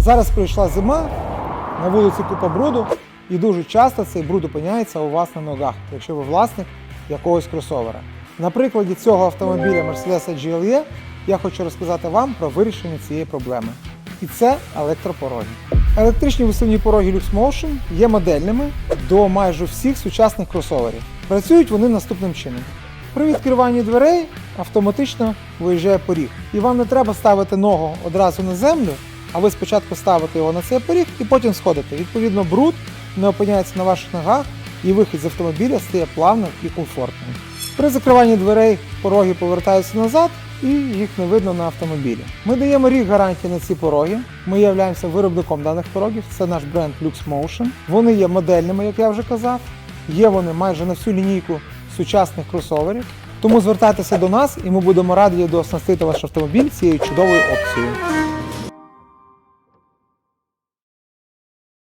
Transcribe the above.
Зараз прийшла зима, на вулиці купа бруду, і дуже часто цей бруд опиняється у вас на ногах, якщо ви власник якогось кросовера. На прикладі цього автомобіля Mercedes GLE я хочу розказати вам про вирішення цієї проблеми. І це електропороги. Електричні висувні пороги LuxMotion є модельними до майже всіх сучасних кросоверів. Працюють вони наступним чином. При відкриванні дверей автоматично виїжджає поріг. І вам не треба ставити ногу одразу на землю, а ви спочатку ставите його на цей поріг і потім сходите. Відповідно, бруд не опиняється на ваших ногах, і вихід з автомобіля стає плавним і комфортним. При закриванні дверей пороги повертаються назад і їх не видно на автомобілі. Ми даємо рік гарантії на ці пороги. Ми являємося виробником даних порогів. Це наш бренд LuxMotion. Вони є модельними, як я вже казав. Є вони майже на всю лінійку сучасних кросоверів. Тому звертайтеся до нас, і ми будемо раді дооснастити ваш автомобіль цією чудовою опцією.